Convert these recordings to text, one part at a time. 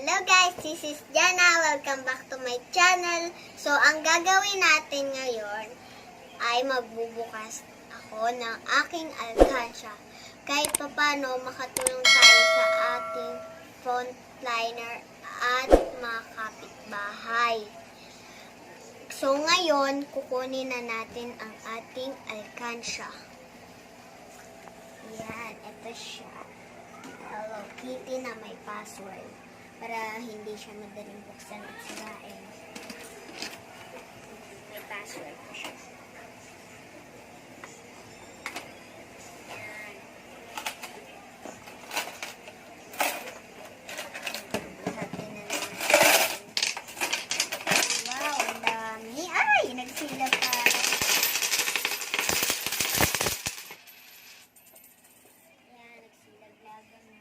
Hello guys, this is Jana. Welcome back to my channel. So, ang gagawin natin ngayon ay magbubukas ako ng aking alkansya. Kahit papano makatulong tayo sa ating frontliner at mga kapitbahay. So, ngayon, kukunin na natin ang ating alkansya. Yan, ito siya. Hello Kitty na may password para hindi siya madaling buksan at sirain. May password pa siya. Yan. Buhatin na natin. Wow, ang dami. Ay, nagsila pa. Yan, nagsilaglagan na.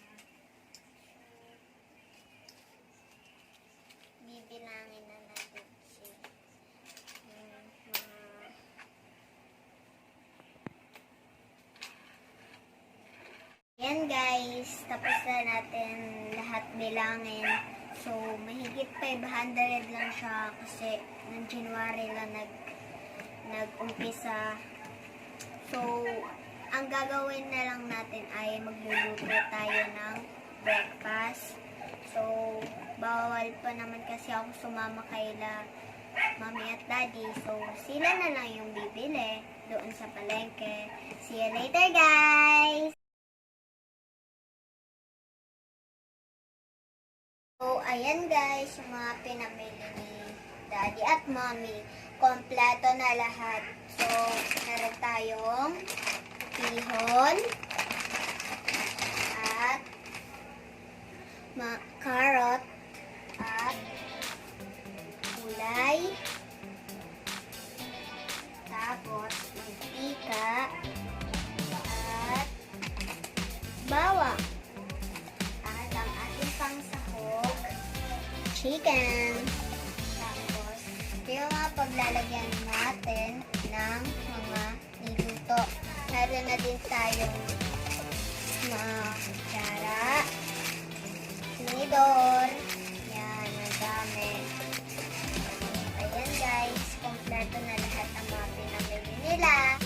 Bibilangin na natin si yung mga Yan guys, tapos na natin lahat bilangin. So, mahigit 500 lang siya kasi ng January lang nag nag-umpisa. So, ang gagawin na lang natin ay magluluto tayo ng breakfast. So, bawal pa naman kasi ako sumama kaila mami at daddy. So, sila na lang yung bibili doon sa palengke. See you later, guys! Ayan guys, yung mga pinamili ni daddy at mommy. Kompleto na lahat. So, meron tayong tihon at carrot at gulay tapos mantika at bawang chicken tapos yung mga paglalagyan natin ng mga niluto meron na din tayong mga kutsara Tinidor. Yan, ang dami. Ayan guys, kompleto na lahat ng mga pinamili nila.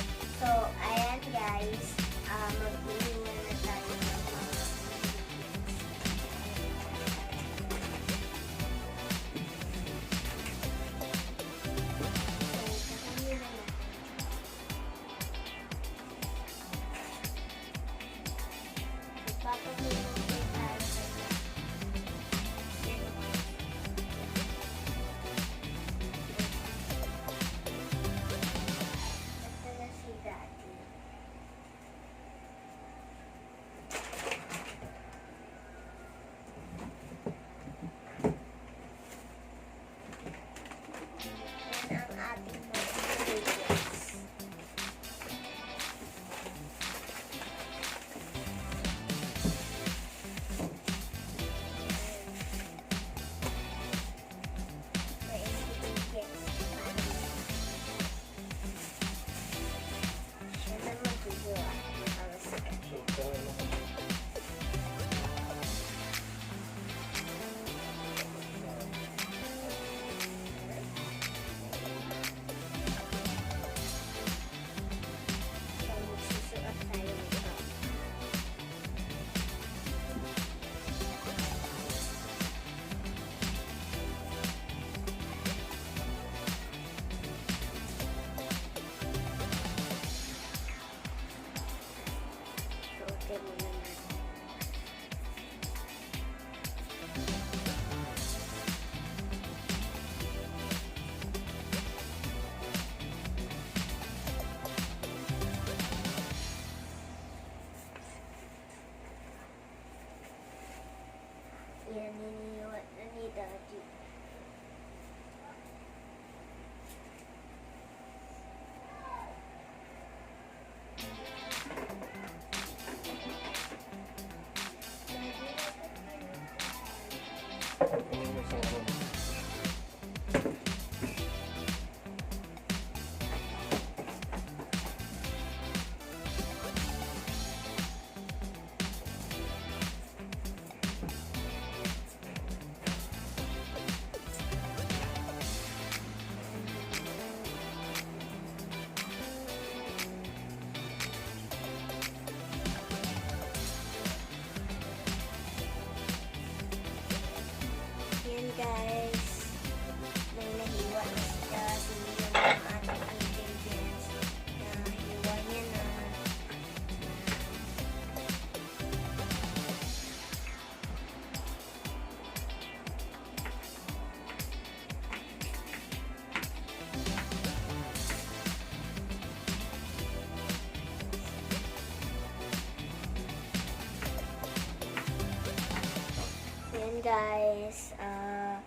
Guys, ah,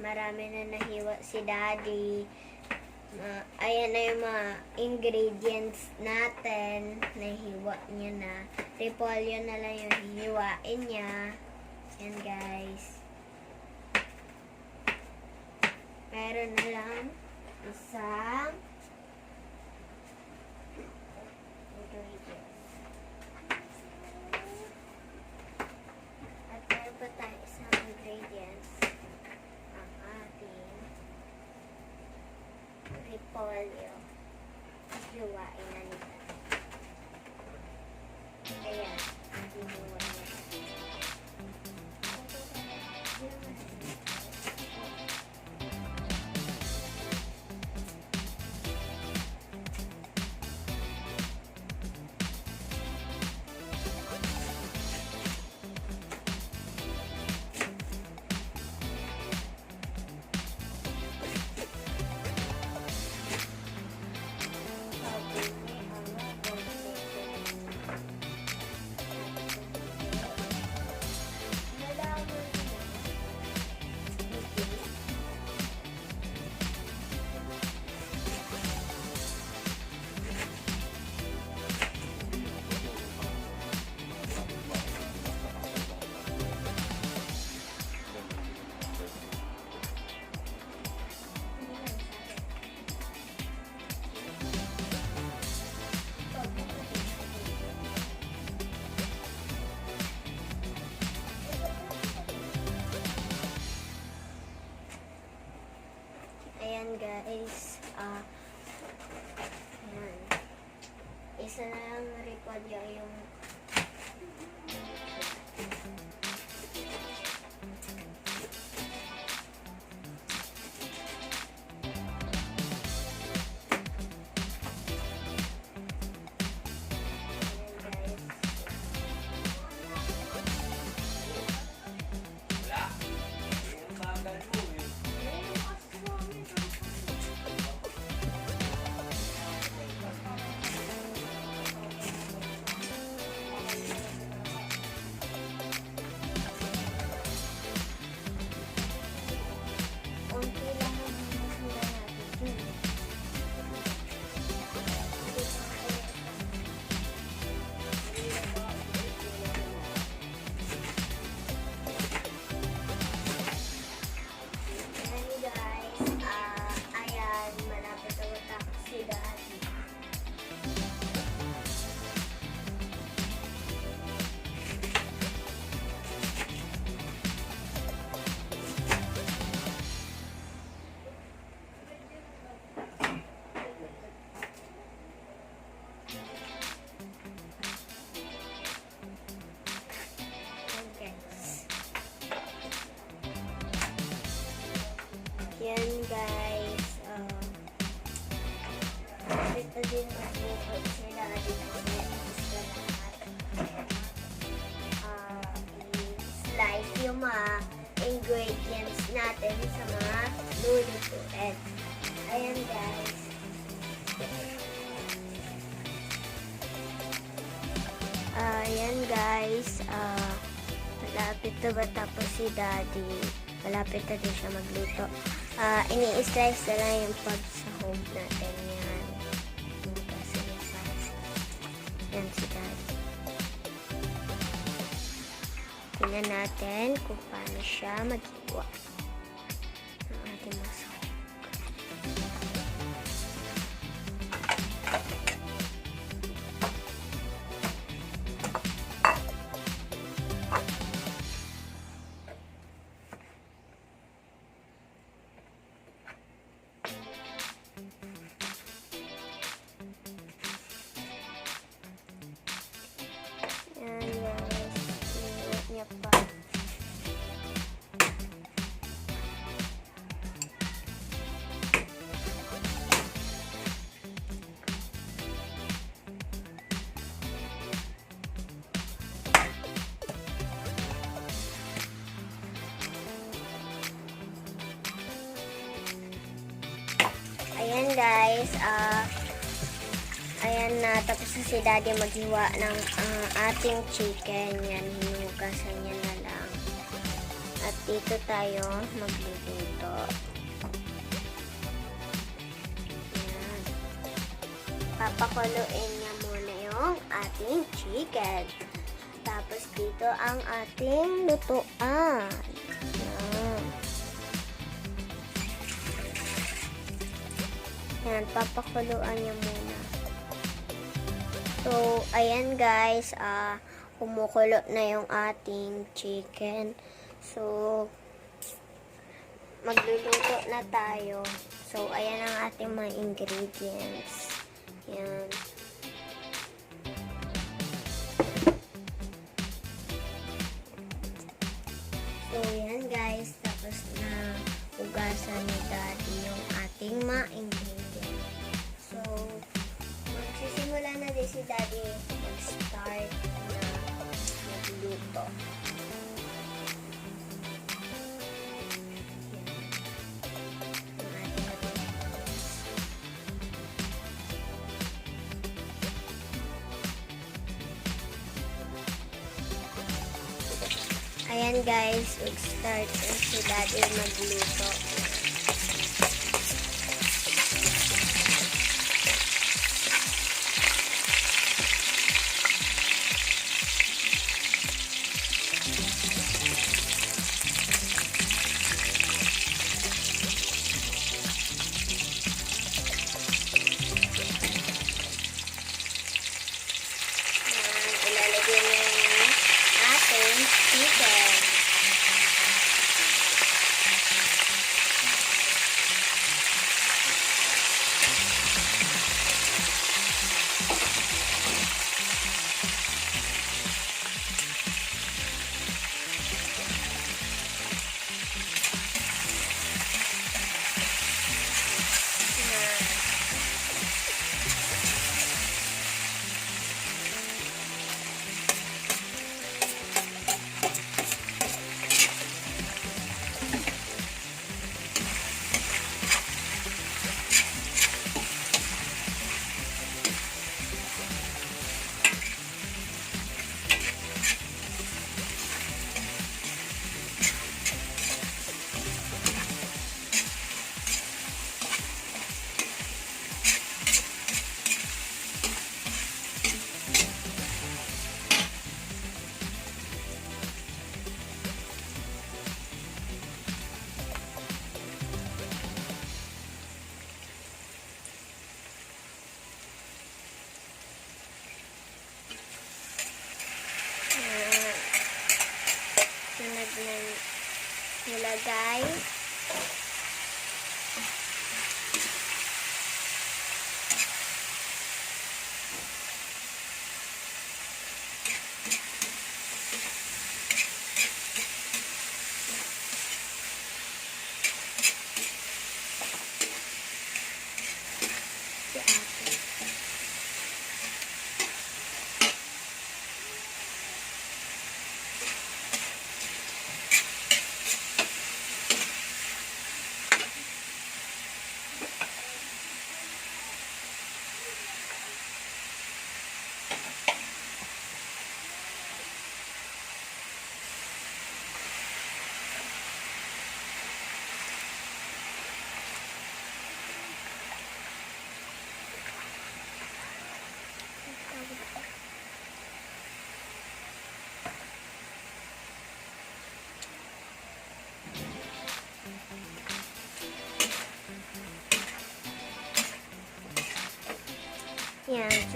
marami na nahiwa si daddy. Ma- ayan na yung mga ingredients natin. Nahiwa niya na. Repolyo na lang yung hihiwain niya. Yan guys. Meron na lang isang ingredients. At meron pa tayo isang ingredients. Ang ating repolyo. Hiwain na Na din siya magluto. Ah, ini-slice na lang yung pagsahog natin yan. Yung kasi yung size. Yan si daddy. Tingnan natin kung paano siya maghiwa ng ating masahog. Guys, ah ayan na tapos na si daddy maghiwa ng ah, ating chicken. Yan, hinugasan niya na lang. At dito tayo magluluto. Ayan. Papakuluin niya muna yung ating chicken. Tapos dito ang ating lutuan. Ayan, papakuluan niya muna. So, ayan guys, ah, kumukulo na yung ating chicken. So, magluluto na tayo. So, ayan ang ating mga ingredients. Ayan. So, yan guys. Tapos na ugasan ni Daddy yung ating mga ingredients. Din si Daddy mag-start na magluto. Ayan guys, mag-start si Daddy magluto.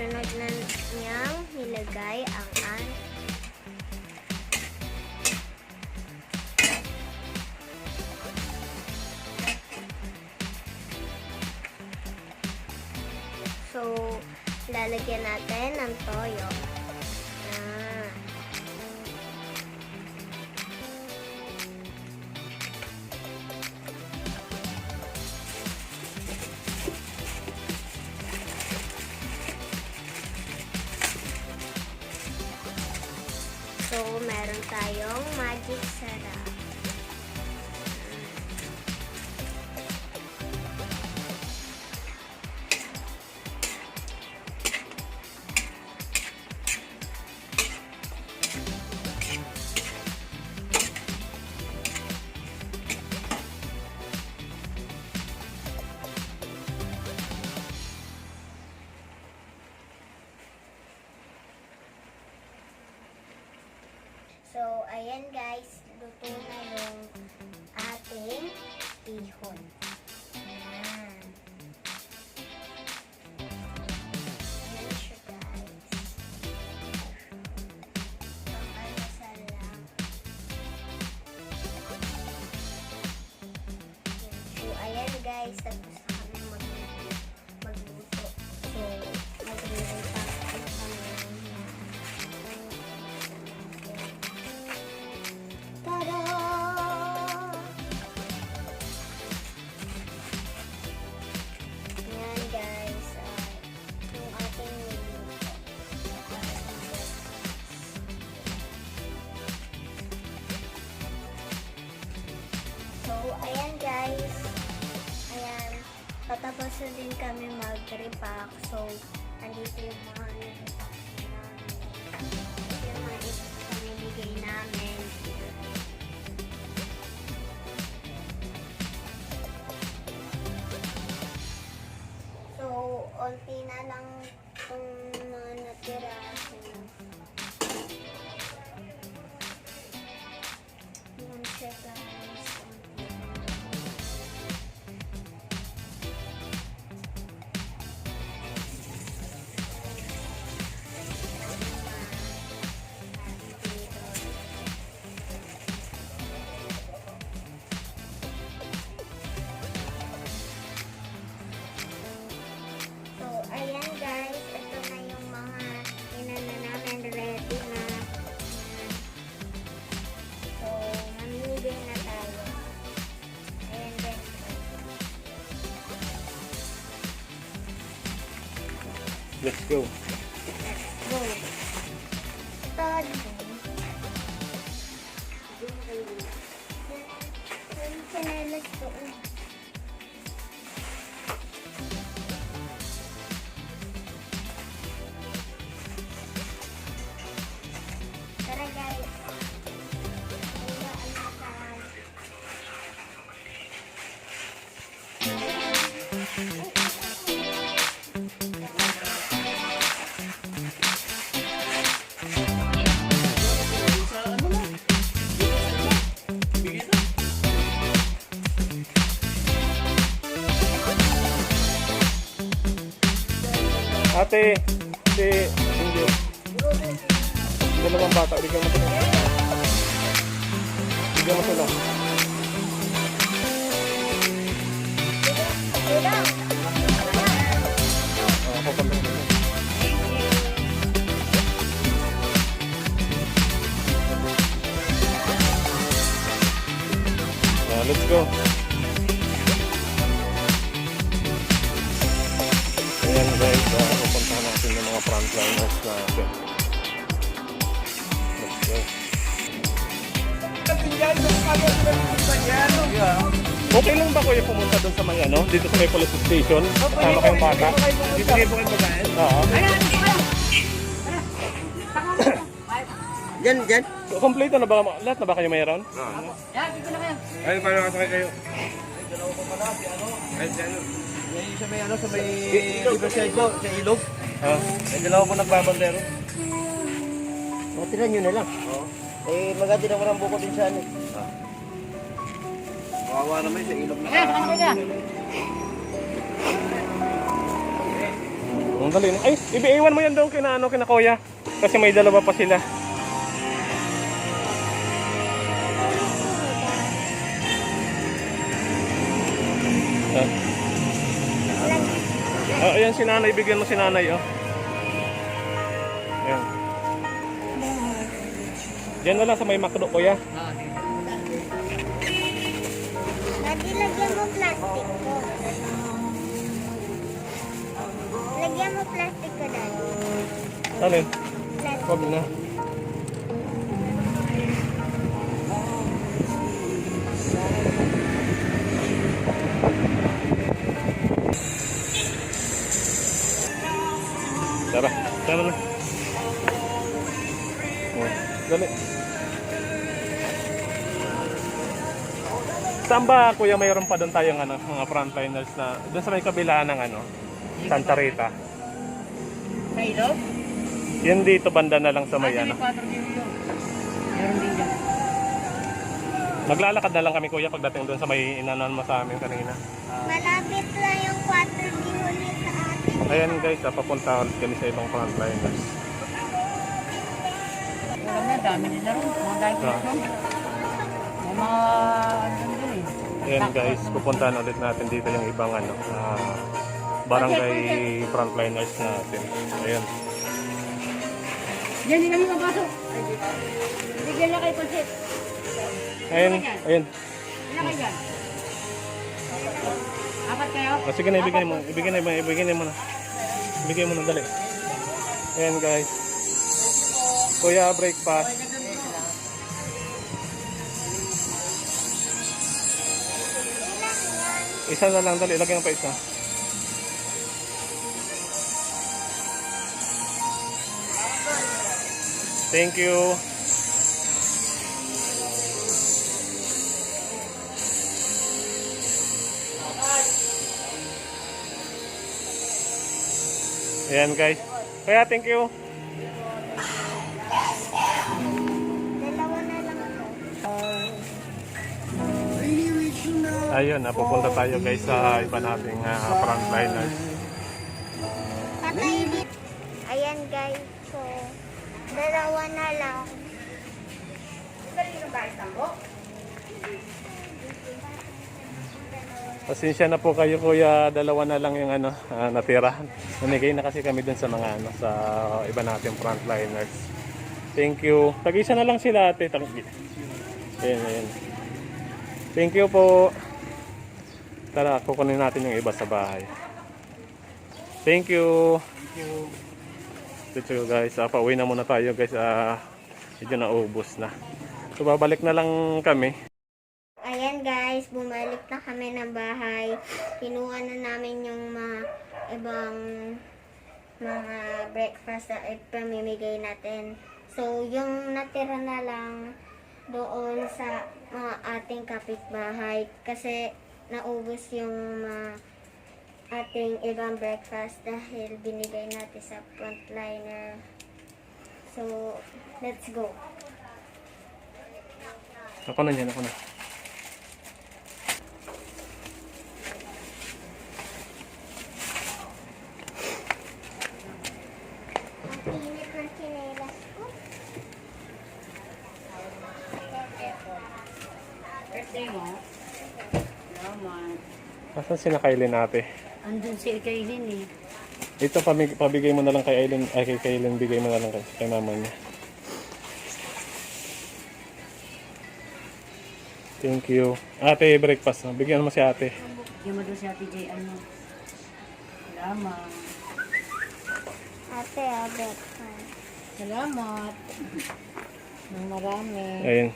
Sunod na niyang nilagay ang an So, lalagyan natin ng toyo. So, ayan guys, luto na yung ating ihon. Ayan guys. Ayan. Patapos na din kami mag-repack. So, andito yung mga Let's go. Go. Start. Chinelas ko. Tara guys. Wala, ano Ate, si, hindi. Dalawang bata, bigyan mo sila. Bigyan mo sila. Ako. Ah, let's go. Okay lang ba kuya pumunta doon sa may ano, dito sa may police station? Kasama kayong bata? Dito kayo kayo babae? Oo. Diyan, diyan. Kompleto na ba? Lahat na ba kayo mayroon? Ay, paano kasakay kayo? Ay, dyan. Yan yung sa may ano, sa may po, sa ilog. Ah, Ay, dalawa po nagbabandero. O, tira nyo na lang. Oo. Eh, maganda na walang buko din sa ano. Kawawa naman sa ilog na. ang dali na. Ay, ibiiwan mo yan doon kina, ano, kina kuya. Kasi may dalawa pa sila. Ah. Oh, ayan si nanay, bigyan mo si nanay, oh. Ayan. Diyan na lang sa may makdo, kuya. Plastic ko. Lagyan mo plastic ko. Ano yun? Plastic. Wag na. Tara, tara na. Oh, dali. Saan ba, kuya, mayroon pa doon tayong ano, mga frontliners na, doon sa may kabila ng ano, Santa Rita. Sa ilog? Yun dito, banda na lang sa may ano. Meron din dyan. Maglalakad na lang kami kuya pagdating doon sa may inanon mo sa amin kanina. Malapit lang yung 4 unit sa atin. Ayan guys, ah, papunta ulit kami sa ibang frontliners. Alam na, dami nila ron. Mga dahil Ah. May mga Ayan guys, pupuntahan ulit natin dito yung ibang ano, ah, barangay frontliners natin. Ayan. Diyan, hindi kami mapasok. Bigyan na kayo pansit. Ayan, ayan. Ilan kayo dyan? Apat kayo? Ah, sige na, ibigay mo. Ibigay na, ibigay mo na. Ibigay mo na, dali. Ayan guys. Kuya, breakfast. Isa na lang, dali. Lagyan pa isa. Thank you. Ayan guys. Kaya thank you. Ayun, napupunta tayo guys sa iba nating uh, frontliners. Ayan guys, so dalawa na lang. Pasensya na po kayo kuya, dalawa na lang yung ano, ah, natira. Namigay na kasi kami dun sa mga ano, sa iba nating frontliners. Thank you. Tag-isa na lang sila ate. Tag Ayan, ayan. Thank you po. Tara, kukunin natin yung iba sa bahay. Thank you. Thank you. Dito guys, uh, pauwi na muna tayo guys. Ah, medyo naubos na. So babalik na lang kami. Ayan guys, bumalik na kami ng bahay. Kinuha na namin yung mga ibang mga breakfast na ipamimigay natin. So, yung natira na lang doon sa mga ating kapitbahay kasi naubos yung mga ating ibang breakfast dahil binigay natin sa frontliner. So, let's go. Ako na dyan, ako na. Ang init ng chinelas ko. Birthday mo? Salamat. Asan si Kailin ate? Andun si Kailin eh. Ito, pamig- pabigay mo na lang kay Aileen, ay kay Kailin, bigay mo na lang kay, kay mama niya. Thank you. Ate, breakfast. ah. Bigyan mo si ate. Yung mo doon si Ate J. Ano? Salamat. Ate, ah, breakfast. Salamat. Nang marami. Ayun.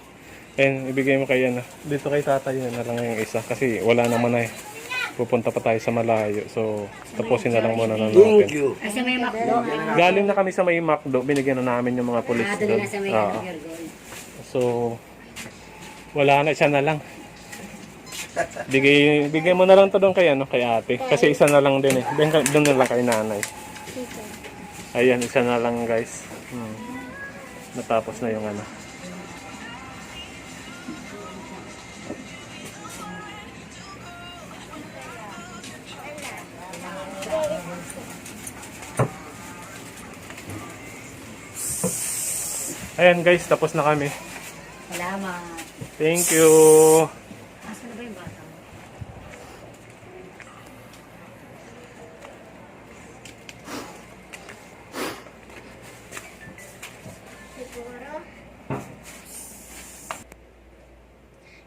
Ayun, ibigay mo kay ano. Dito kay tatay yun na lang yung isa. Kasi wala naman na eh. Pupunta pa tayo sa malayo. So, tapusin na lang muna na natin. Kasi may makdo. Galing na kami sa may McDo. Binigyan na namin yung mga pulis Ah, doon doon. na sa may. Yorgol. So, wala na, isa na lang. Bigay, bigay mo na lang to doon kay, ano, kay ate. Kasi isa na lang din eh. Doon, ka- doon na lang kay nanay. Ayan, isa na lang guys. Hmm. Natapos na yung ano. Ayan guys, tapos na kami. Salamat. Thank you. Asa na ba yung bata.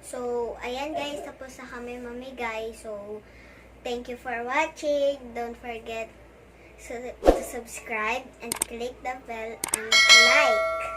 So, ayan guys, tapos na kami mamigay. So, thank you for watching. Don't forget to subscribe and click the bell and like.